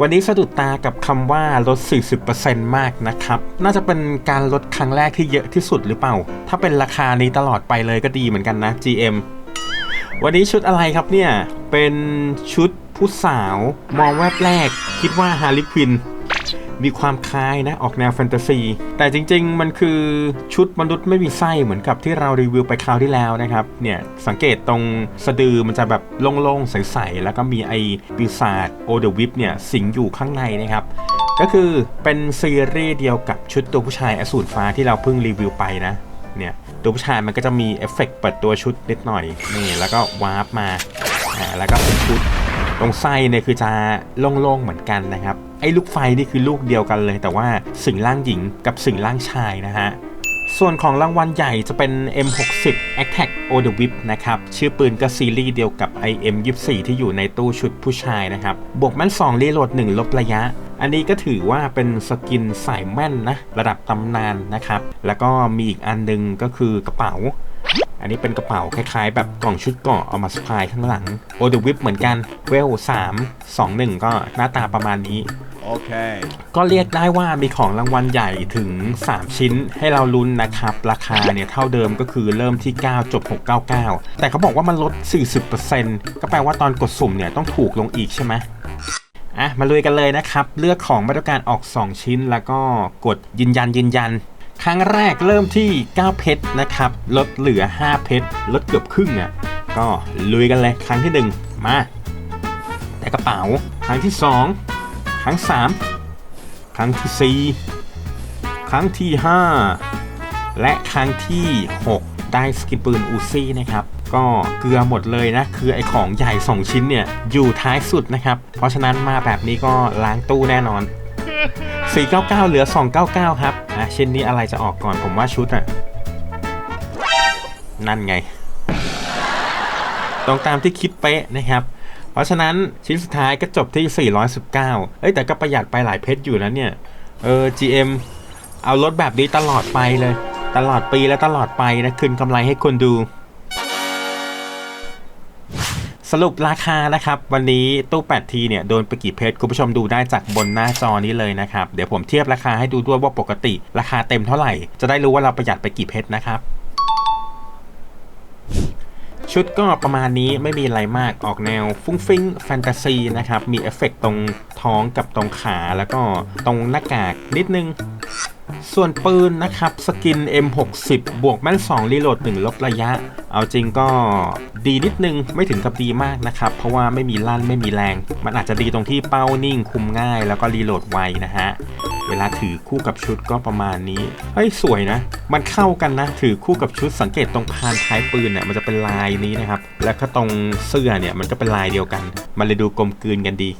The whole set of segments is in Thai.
วันนี้สะดุดตากับคำว่าลด 40%มากนะครับ น่าจะเป็นการลดครั้งแรกที่เยอะที่สุดหรือเปล่า ถ้าเป็นราคานี้ตลอดไปเลยก็ดีเหมือนกันนะ GM วันนี้ชุดอะไรครับเนี่ย เป็นชุดผู้สาว มองแวบแรก คิดว่าฮาร์ลีควิน มีความคล้ายนะ ออกแนวแฟนตาซี แต่จริงๆ มันคือชุดมนุษย์ไม่มีไส้เหมือนกับที่เรารีวิวไปคราวที่แล้วนะครับ เนี่ยสังเกตตรงสะดือมันจะแบบโล่งๆ ใสๆ แล้วก็มีไอปีศาจโอเดวิปเนี่ยสิงอยู่ข้างในนะครับก็คือเป็นซีรีส์เดียวกับชุดตัวผู้ชายอสูรฟ้าที่เราเพิ่งรีวิวไปนะเนี่ยตัวผู้ชายมันก็จะมีเอฟเฟกต์เปิดตัวชุดนิดหน่อยนี่แล้วก็วาร์ปมาอ่าแล้วก็เป็นชุดตรงไส้เนี่ยคือจะโล่งๆเหมือนกันนะครับ อ้ลูกไฟนี่คือลูกเดียวกันเลย แต่ว่าสิ่งล่างหญิงกับสิ่งล่างชายนะฮะส่วนของรางวัลใหญ่จะเป็น M60 Attack o the Whip นะครับ ชื่อปืนก็ซีรีส์เดียวกับ IM24 ที่อยู่ในตู้ชุดผู้ชายนะครับ บวกแม่น2รีโหลด 1 ลบระยะ อันนี้ก็ถือว่าเป็นสกินสายแม่นนะ ระดับตำนานนะครับ แล้วก็มีอีกอันหนึงก็คือกระเป๋า อันนี้เป็นกระเป๋าคล้ายๆ แบบกล่องชุดเกาะเอามาสะพายข้างหลังโอเดวิปเหมือนกันเวล3 2 1 ก็หน้าตาประมาณนี้ Okay. ก็เรียกได้ว่ามีของรางวัลใหญ่ถึง 3 ชิ้นให้เราลุ้นนะครับ ราคาเนี่ยเท่าเดิมก็คือเริ่มที่ 9 จบ 699 แต่เขาบอกว่ามันลด 40%ก็แปลว่าตอนกดสุ่มเนี่ยต้องถูกลงอีกใช่ไหมอะ มาลุยกันเลยนะครับ เลือกของมาตรการออก 2 ชิ้นแล้วก็กดยืนยันยืนยัน ครั้งแรกเริ่มที่ 9 เพชรนะครับ ลดเหลือ 5 เพชรลดเกือบครึ่งอะก็ลุยกันเลยครั้งที่ 1 มา แต่กระเป๋า ครั้งที่ 2 รั้ง 3 ครั้งที่ 4 ครั้งที่ 5 และครั้งที่ 6 ได้สกินปืนอูซี่นะครับ ก็เกลือหมดเลยนะ คือไอของใหญ่ 2 ชิ้นเนี่ย อยู่ท้ายสุดนะครับ เพราะฉะนั้นมาแบบนี้ก็ล้างตู้แน่นอน 499 เหลือ 299 ครับอะชิ้นนี้อะไรจะออกก่อนผมว่าชุดอะนั่นไง ตรงตามที่คิดเป๊ะนะครับ เพราะฉะนั้นชิ้นสุดท้ายก็จบที่ 419 เอ้ยแต่ก็ประหยัดไปหลายเพชรอยู่นะเนี่ย เออ GM เอารถแบบนี้ตลอดไปเลย ตลอดปีและตลอดไปนะคืนกำไรให้คนดู สรุปราคานะครับ วันนี้ตู้ 8T เนี่ยโดนไปกี่เพชรคุณผู้ชมดูได้จากบนหน้าจอนี้เลยนะครับ เดี๋ยวผมเทียบราคาให้ดูด้วยว่าปกติ ราคาเต็มเท่าไหร่ จะได้รู้ว่าเราประหยัดไปกี่เพชรนะครับ ชุดก็ประมาณนี้ไม่มีอะไรมากออกแนวฟุ้งฟิ้งแฟนตาซีนะครับ มีเอฟเฟกต์ตรงท้องกับตรงขาแล้วก็ตรงหน้ากากนิดนึง ส่วนปืนนะครับ สกิน M60 บวกแม่น 2 รีโหลด 1 ลบระยะ เอาจริงก็ดีนิดนึงไม่ถึงกับดีมากนะครับ เพราะว่าไม่มีลั่นไม่มีแรง มันอาจจะดีตรงที่เป้านิ่งคุมง่าย แล้วก็รีโหลดไวนะฮะ เวลาถือคู่กับชุดก็ประมาณนี้ เฮ้ย สวยนะ มันเข้ากันนะ ถือคู่กับชุดสังเกตตรงพานท้ายปืนเนี่ยมันจะเป็นลายนี้นะครับ แล้วก็ตรงเสื้อเนี่ยมันก็เป็นลายเดียวกัน มันเลยดูกลมกลืนกันดี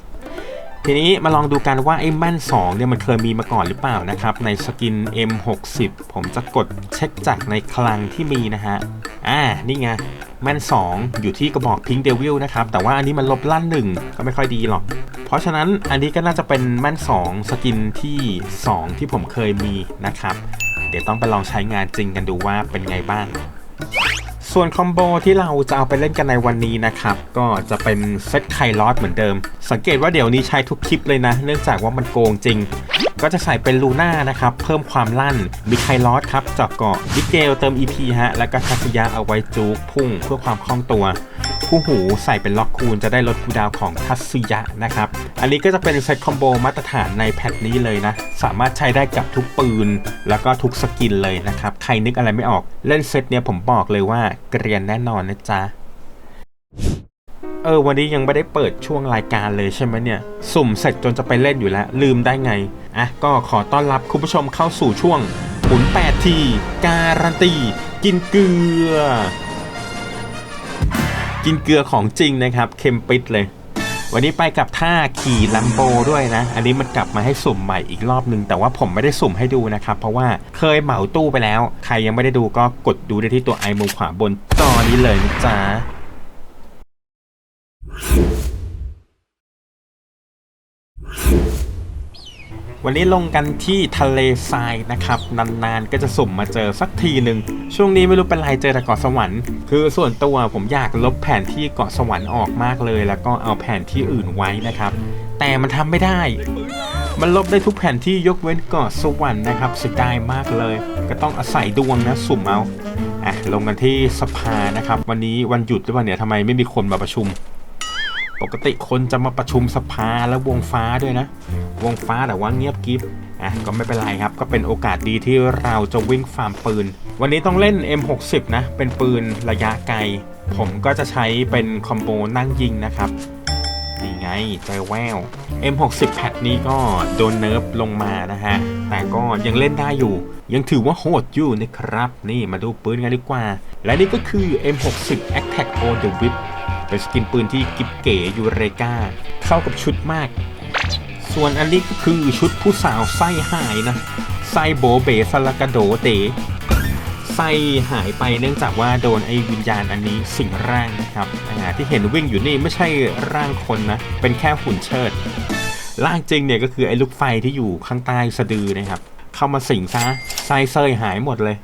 ทีนี้มาลองดูกันว่าไอ้แม่น2เนี่ยมันเคยมีมาก่อนหรือเปล่านะครับ ในสกิน M60 ผมจะกดเช็คจากในคลังที่มีนะฮะ อ่า นี่ไงแม่น 2 อยู่ที่กระบอก Pink Devil นะครับ แต่ว่าอันนี้มันลบลั่นหนึ่งก็ไม่ค่อยดีหรอก เพราะฉะนั้นอันนี้ก็น่าจะเป็นแม่น 2 สกินที่ 2 ที่ผมเคยมีนะครับ เดี๋ยวต้องไปลองใช้งานจริงกันดูว่าเป็นไงบ้าง ส่วนคอมโบที่เราจะเอาไปเล่นกันในวันนี้นะครับ ก็จะเป็นเซตไคลอสเหมือนเดิม สังเกตว่าเดี๋ยวนี้ใช้ทุกคลิปเลยนะ เนื่องจากว่ามันโกงจริง ก็จะใส่เป็นลูน่านะครับ เพิ่มความลั่นมีไคลอสครับจับเกาะมิเกลเติม EP ฮะ แล้วก็ทัศยะเอาไว้จูกพุ่งเพื่อความคล่องตัว คู่หูใส่เป็นล็อกคูณจะได้ลดคูดาวของทัศยะนะครับ อันนี้ก็จะเป็นเซตคอมโบมาตรฐานในแพทนี้เลยนะ สามารถใช้ได้กับทุกปืน แล้วก็ทุกสกินเลยนะครับ ใครนึกอะไรไม่ออกเล่นเซตเนี้ยผมบอกเลยว่าเกรียนแน่นอนนะจ๊ะเออวันนี้ยังไม่ได้เปิดช่วงรายการเลยใช่ไหมเนี่ย สุ่มเสร็จจนจะไปเล่นอยู่แล้ว ลืมได้ไง อะ ก็ขอต้อนรับคุณผู้ชมเข้าสู่ช่วงหมุน8ที การันตี กินเกลือ กินเกลือของจริงนะครับเค็มปิดเลย วันนี้ไปกับท่าขี่ลัมโบด้วยนะ อันนี้มันกลับมาให้สุ่มใหม่อีกรอบนึง แต่ว่าผมไม่ได้สุ่มให้ดูนะครับ เพราะว่าเคยเหมาตู้ไปแล้ว ใครยังไม่ได้ดูก็กดดูได้ที่ตัวไอมุมขวาบนจอนี้เลยนะจ๊ะ วันนี้ลงกันที่ทะเลทรายนะครับ นานๆ ก็จะสุ่มมาเจอสักทีหนึ่งช่วงนี้ไม่รู้เป็นไรเจอแต่เกาะสวรรค์ คือส่วนตัวผมอยากลบแผนที่เกาะสวรรค์ออกมากเลย แล้วก็เอาแผนที่อื่นไว้นะครับ แต่มันทำไม่ได้ มันลบได้ทุกแผนที่ยกเว้นเกาะสวรรค์นะครับเสียดายมากเลย ก็ต้องอาศัยดวงนะสุ่มเอาอะลงกันที่สภานะครับ วันนี้วันหยุดหรือเปล่าเนี่ยทำไมไม่มีคนมาประชุม ปกติคนจะมาประชุมสภาแล้ววงฟ้าด้วยนะ วงฟ้าแต่ว่าเงียบกิฟอะก็ไม่เป็นไรครับ ก็เป็นโอกาสดีที่เราจะวิ่งฟาร์มปืน วันนี้ต้องเล่น M60 นะ เป็นปืนระยะไกล ผมก็จะใช้เป็นคอมโบนั่งยิงนะครับ นี่ไงใจแวว M60 แพทนี้ก็โดนเนิร์ฟลงมานะฮะ แต่ก็ยังเล่นได้อยู่ ยังถือว่าโหดอยู่นะครับ นี่มาดูปืนกันดีกว่า และนี่ก็คือ M60 Attack on the Whip เป็นสกินปืนที่กิบเก๋ยูเรกาเข้ากับชุดมาก ส่วนอันนี้ก็คือชุดผู้สาวไส้หายนะไส้โบเบสลากาโดเตไส้หายไปเนื่องจากว่าโดนไอ้วิญญาณอันนี้สิงร่างนะครับที่เห็นวิ่งอยู่นี่ไม่ใช่ร่างคนนะ เป็นแค่หุ่นเชิด ร่างจริงเนี่ยก็คือไอ้ลูกไฟที่อยู่ข้างใต้สะดือนะครับ เข้ามาสิงซะไส้เซยหายหมดเลย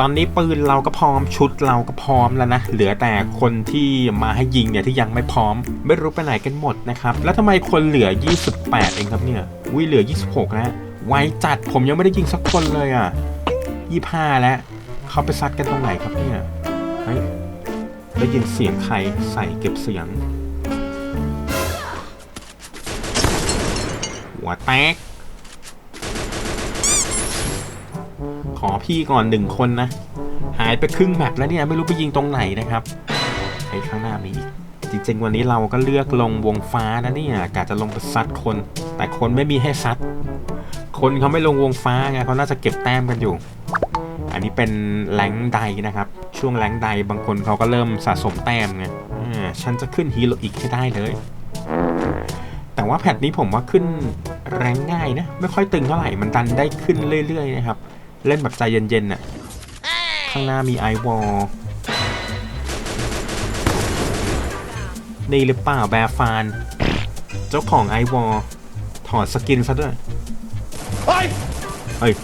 ตอนนี้ปืนเราก็พร้อมชุดเราก็พร้อมแล้วนะ เหลือแต่คนที่มาให้ยิงเนี่ยที่ยังไม่พร้อม ไม่รู้ไปไหนกันหมดนะครับ แล้วทำไมคนเหลือ 28 เองครับเนี่ยวิเหลือ 26แล้วไวจัดผมยังไม่ได้ยิงสักคนเลยอะ25 แล้วเขาไปซัดกันตรงไหนครับเนี่ยเฮ้ยได้ยินเสียงใครใส่เก็บเสียง หัวแตก อพี่ก่อนหนึ่งคนนะ หายไปครึ่งแมปแล้วเนี่ยไม่รู้ไปยิงตรงไหนนะครับไอ้ข้างหน้ามีอีกจริงๆวันนี้เราก็เลือกลงวงฟ้านะเนี่ยกะจะลงไปซัดคน แต่คนไม่มีให้ซัด คนเขาไม่ลงวงฟ้าไงเขาน่าจะเก็บแต้มกันอยู่ อันนี้เป็นแรงใดนะครับ ช่วงแรงใดบางคนเขาก็เริ่มสะสมแต้มไงอ่าฉันจะขึ้นฮีโร่อีกให้ได้เลย แต่ว่าแพทนี้ผมว่าขึ้นแรงง่ายนะ ไม่ค่อยตึงเท่าไหร่มันดันได้ขึ้นเรื่อยๆนะครับ เล่นแบบใจเย็นๆน่ะ ข้างหน้ามีไอวอลนี่หรือเปล่าแบร์ฟาน เจ้าของไอวอลถอดสกินซะด้วยเฮ้ย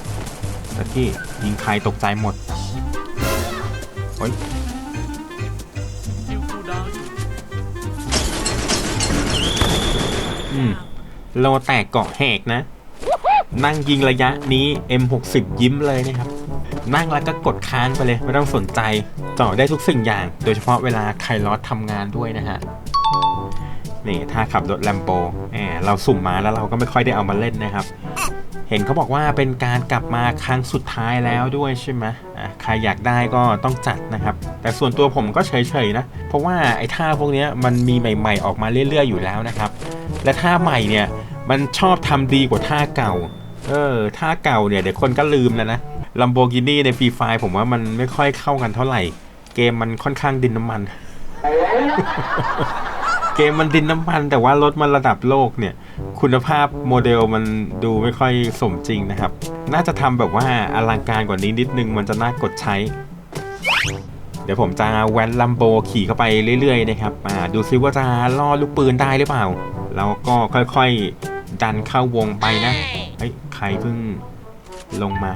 ตะกี้ยิงใครตกใจหมด เฮ้ยอืมโลแตกเกาะแหกนะ นั่งยิงระยะนี้ M60 ยิ้มเลยนะครับ นั่งแล้วก็กดค้างไปเลย ไม่ต้องสนใจจาะได้ทุกสิ่งอย่าง โดยเฉพาะเวลาไคลอสทำงานด้วยนะฮะนี่ถ้าขับรถแลมโบเราสุ่มมาแล้วเราก็ไม่ค่อยได้เอามาเล่นนะครับ เห็นเขาบอกว่าเป็นการกลับมาครั้งสุดท้ายแล้วด้วยใช่ไหมอะใครอยากได้ก็ต้องจัดนะครับ แต่ส่วนตัวผมก็เฉยๆนะ เพราะว่าไอ้ท่าพวกนี้มันมีใหม่ๆออกมาเรื่อยๆอยู่แล้วนะครับ และท่าใหม่เนี่ยมันชอบทำดีกว่าท่าเก่า เออท่าเก่าเนี่ยเดี๋ยวคนก็ลืมแล้วนะ Lamborghini ในฟรีไฟผมว่ามันไม่ค่อยเข้ากันเท่าไหร่ เกมมันค่อนข้างดินน้ำมัน เกมมันดินน้ำมัน แต่ว่ารถมันระดับโลกเนี่ย คุณภาพโมเดลมันดูไม่ค่อยสมจริงนะครับ น่าจะทำแบบว่าอลังการกว่านี้นิดนึงมันจะน่ากดใช้ เดี๋ยวผมจะแว้นลัมโบขี่เข้าไปเรื่อยๆนะครับอ่าดูซิว่าจะล่อลูกปืนได้หรือเปล่า แล้วก็ค่อยๆดันเข้าวงไปนะ เฮ้ยใครเพิ่งลงมา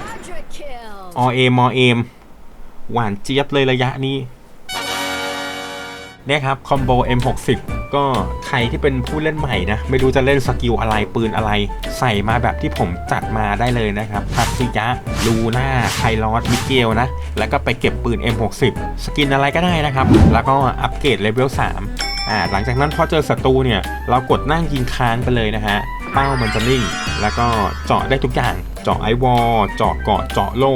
Quadra kill. อเอมอเอมหวานเจี๊ยบเลยระยะนี้เนี่ยครับคอมโบ M60 ก็ใครที่เป็นผู้เล่นใหม่นะ ไม่รู้จะเล่นสกิลอะไรปืนอะไร ใส่มาแบบที่ผมจัดมาได้เลยนะครับทัตซิยะลูน่าไคลอสมิเกลนะ แล้วก็ไปเก็บปืน M60 สกินอะไรก็ได้นะครับ แล้วก็อัปเกรดเลเวล3 อ่าหลังจากนั้นพอเจอศัตรูเนี่ยเรากดนั่งยิงค้างไปเลยนะฮะเป้ามันจะนิ่ง แล้วก็เจาะได้ทุกอย่าง เจาะไอวอลเจาะเกาะเจาะโล่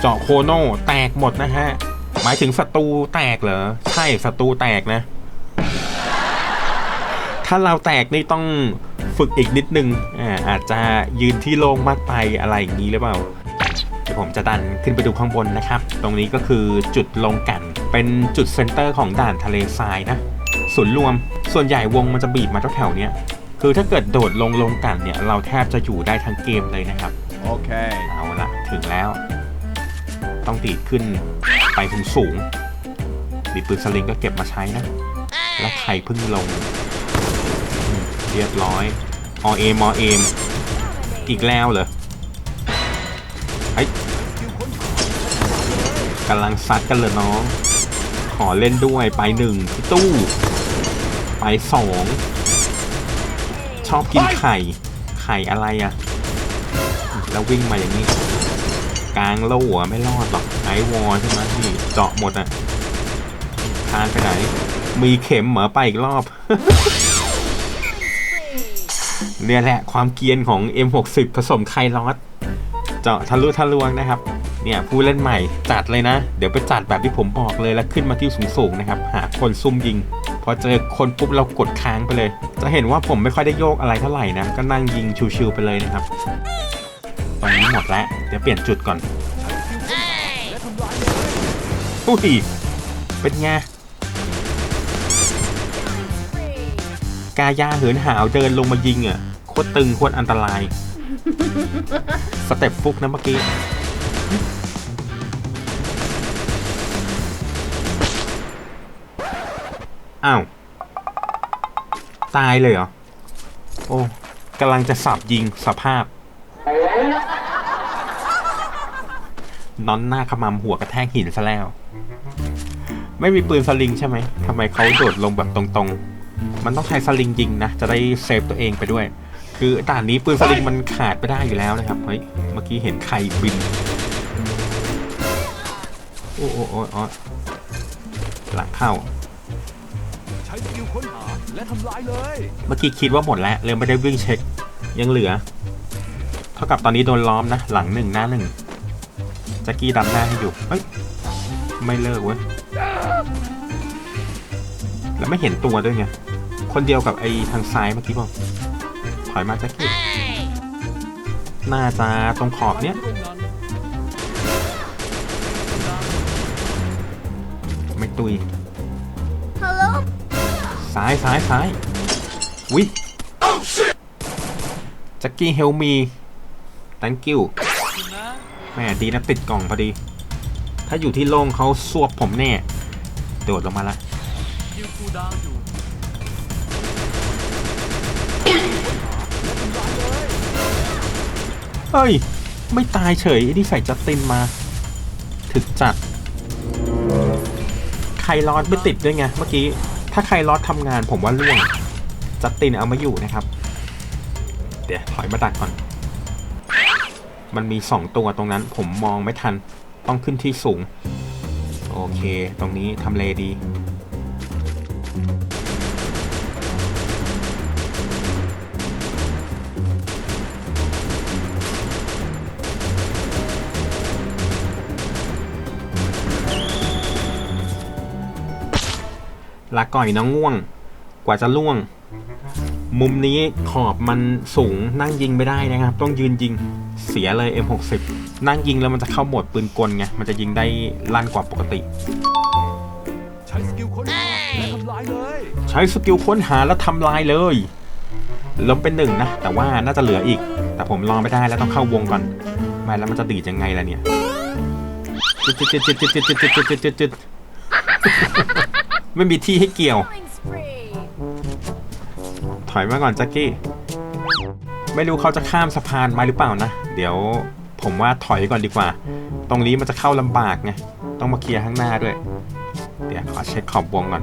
เจาะโคโนแตกหมดนะฮะหมายถึงศัตรูแตกเหรอใช่ศัตรูแตกนะ ถ้าเราแตกนี่ต้องฝึกอีกนิดนึงอ่าอาจจะยืนที่โล่งมากไปอะไรอย่างนี้หรือเปล่าเดี๋ยวผมจะดันขึ้นไปดูข้างบนนะครับ ตรงนี้ก็คือจุดลงกัน เป็นจุดเซนเตอร์ของด่านทะเลทรายนะ ศูนย์รวม ส่วนใหญ่วงมันจะบีบมาแถวๆเนี้ยคือถ้าเกิดโดดลงลงกันเนี่ยเราแทบจะอยู่ได้ทั้งเกมเลยนะครับ Okay. เอาละถึงแล้ว ต้องตีดขึ้นไปถึงสูงดีดปืนสลิงก็เก็บมาใช้นะ แล้วใครเพิ่งลงอืมเรียบร้อยอเอมอเอมอีกแล้วเหรอเฮ้ยกำลังซัดกันเลยน้อง ขอเล่นด้วยไปหนึ่งพี่ตู้ ไปสองชอบกินไข่ ไข่อะไรอะแล้ววิ่งมาอย่างนี้ กลางโล่อะไม่รอดหรอกไอวอลใช่ไหมนี่เจาะหมดอะทานไปไหน มีเข็มเหมอไปอีกรอบ เนี่ยแหละความเกรียนของ M60 ผสมไคลอสเจาะทะลุทะลวงนะครับเนี่ยผู้เล่นใหม่จัดเลยนะ เดี๋ยวไปจัดแบบที่ผมบอกเลยแล้วขึ้นมาที่สูงๆนะครับ หาคนซุ่มยิง พอเจอคนปุ๊บเรากดค้างไปเลย จะเห็นว่าผมไม่ค่อยได้โยกอะไรเท่าไหร่นะ ก็นั่งยิงชิวๆไปเลยนะครับตรงนี้หมดแล้ว เดี๋ยวเปลี่ยนจุดก่อนอุ้ยเป็นไงกายาเหินหาวเดินลงมายิงอะโคตรตึงโคตรอันตราย สเต็ปฟุกนะเมื่อกี้ อ้าว ตายเลยเหรอ โอ้กำลังจะสับยิงสภาพนอนหน้าขมำหัวกระแทกหินซะแล้ว ไม่มีปืนสลิงใช่ไหมทำไมเขาโดดลงแบบตรงๆ มันต้องใช้สลิงยิงนะ จะได้เซฟตัวเองไปด้วย คือด่านนี้ปืนสลิงมันขาดไปได้อยู่แล้วนะครับ เฮ้ย เมื่อกี้เห็นใครบิน โอ้โอ้โอ้หลังเข้า ค้นหาและทำลายเลย เมื่อกี้คิดว่าหมดแล้วเลยไม่ได้วิ่งเช็ค ยังเหลือ เท่ากับตอนนี้โดนล้อมนะ หลังหนึ่งหน้าหนึ่งแจ็กกี้ดำหน้าให้อยู่เฮ้ยไม่เลิกเว้ยแล้วไม่เห็นตัวด้วยไงคนเดียวกับไอ้ทางซ้ายเมื่อกี้บอกถอยมาแจ็กกี้น่าจะตรงขอบเนี้ยไม่ตุย ซ้ายซ้ายซ้ายวิจ็กกี้เฮลมี thank you แม่ดีนะติดกล่องพอดี ถ้าอยู่ที่โล่งเขาสวบผมแน่ โดดลงมาละเฮ้ย ไม่ตายเฉยไอ้นี่ใส่จัสตินมา ถึกจัดไคลอสไม่ติดด้วยไง เมื่อกี้ ถ้าใครลอดทำงานผมว่าล่วง จัดตินเอามาอยู่นะครับ เดี๋ยวถอยมาดักก่อน มันมีสองตัวตรงนั้น ผมมองไม่ทัน ต้องขึ้นที่สูง โอเค ตรงนี้ทำเลดี ลาก่อยน้องง่วง กว่าจะล่วง มุมนี้ขอบมันสูงนั่งยิงไม่ได้นะครับ ต้องยืนยิงเสียเลย M60 นั่งยิงแล้วมันจะเข้าโหมดปืนกลไงมันจะยิงได้ลั่นกว่าปกติ ใช้สกิลค้นหาและทำลายเลยใช้สกิลค้นหาแล้วทำลายเลยล้มเป็นหนึ่งนะ แต่ว่าน่าจะเหลืออีก แต่ผมรอไม่ได้แล้วต้องเข้าวงก่อนไม่แล้วมันจะดีดยังไงล่ะเนี่ยจึ๊ดจึ๊ดจึ๊ดจึ๊ดจึ๊ดจึ๊ดจึ๊ดจึ๊ดจึ๊ดจึ๊ด ไม่มีที่ให้เกี่ยว Killing spree. ถอยมาก่อนแจ็คกี้ ไม่รู้เขาจะข้ามสะพานมาหรือเปล่านะ เดี๋ยวผมว่าถอยก่อนดีกว่า ตรงนี้มันจะเข้าลำบากไง ต้องมาเคลียร์ข้างหน้าด้วย เดี๋ยวขอเช็คขอบวงก่อน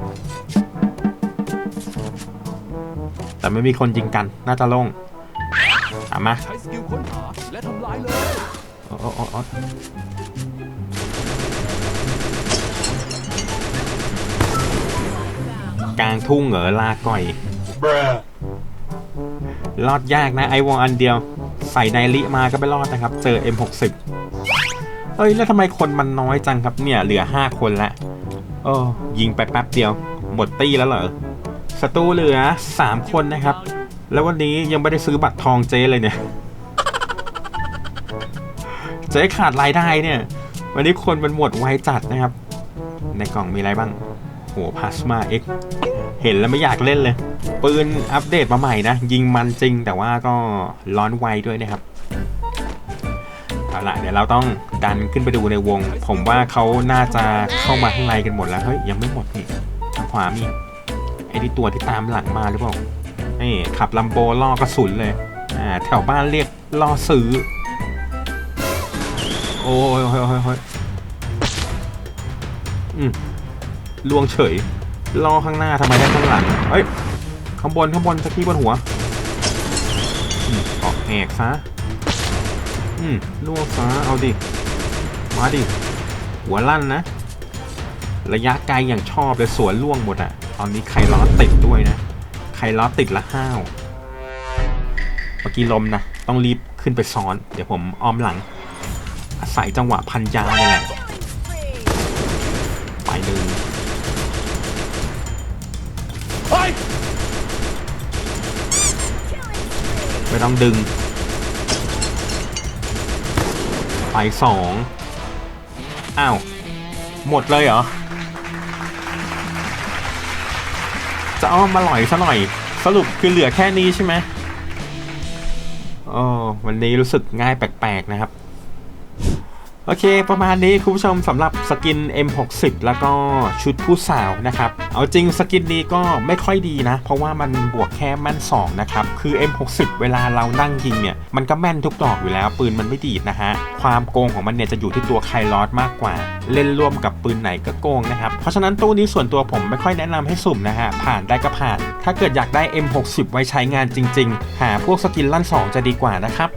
แต่ไม่มีคนยิงกัน น่าจะโล่งเอามาใช้สกิลค้นหาและทำลายเลย กลางทุ่งเหรอลาก่อย รอดยากนะไอวอลอันเดียว ใส่ไนลิมาก็ไม่รอดนะครับ เจอ M60 เอ้ย แล้วทำไมคนมันน้อยจังครับเนี่ย เหลือ 5 คนละโอ้ยิงไปแป๊บเดียว หมดตี้แล้วเหรอศัตรูเหลือ 3 คนนะครับ แล้ววันนี้ยังไม่ได้ซื้อบัตรทองเจ๊เลยเนี่ย เจ๊ขาดรายได้เนี่ย วันนี้คนมันหมดไวจัดนะครับ ในกล่องมีอะไรบ้าง โหพาสมาเอ็กเห็นแล้วไม่อยากเล่นเลย ปืนอัปเดตมาใหม่นะ ยิงมันจริงแต่ว่าก็ร้อนไวด้วยนะครับเอาละเดี๋ยวเราต้องดันขึ้นไปดูในวง ผมว่าเขาน่าจะเข้ามาข้างในกันหมดแล้ว เฮ้ย ยังไม่หมดนี่ทางขวามีไอ้ที่ตัวที่ตามหลังมาหรือเปล่านี่ขับลัมโบล่อกระสุนเลยอ่าแถวบ้านเรียกล่อซื้อ โอ้ยโอ้ยโอ้ยโอ้ยอืม ล่วงเฉยล่อข้างหน้าทำไมได้ข้างหลังเฮ้ยข้างบนข้างบนสกี้บนหัวออกแหกซะอืมล่วงซะเอาดิมาดิหัวลั่นนะ ระยะไกลอย่างชอบเลยสวนล่วงหมดอะตอนนี้ไคล้อติดด้วยนะไคล้อติดละห้าวเมื่อกี้ลมนะต้องรีบขึ้นไปซ้อน เดี๋ยวผมอ้อมหลังอาศัยจังหวะพันยาเนี่ยแหละ ไม่ต้องดึง ไปสองอ้าว หมดเลยเหรอ จะเอามาหล่อยซะหน่อย สรุปคือเหลือแค่นี้ใช่ไหมโอ้วันนี้รู้สึกง่ายแปลกๆนะครับ โอเค ประมาณนี้คุณผู้ชมสำหรับสกิน M60 แล้วก็ชุดผู้สาวนะครับ เอาจริงสกินนี้ก็ไม่ค่อยดีนะ เพราะว่ามันบวกแค่แม่น 2 นะครับ คือ M60 เวลาเรานั่งยิงเนี่ย มันก็แม่นทุกดอกอยู่แล้ว ปืนมันไม่ดีดนะฮะ ความโกงของมันเนี่ยจะอยู่ที่ตัวไคลอสมากกว่า เล่นร่วมกับปืนไหนก็โกงนะครับ เพราะฉะนั้นตู้นี้ส่วนตัวผมไม่ค่อยแนะนำให้สุ่มนะฮะ ผ่านได้ก็ผ่าน ถ้าเกิดอยากได้ M60 ไว้ใช้งานจริง ๆ หาพวกสกินลั่น 2 จะดีกว่านะครับ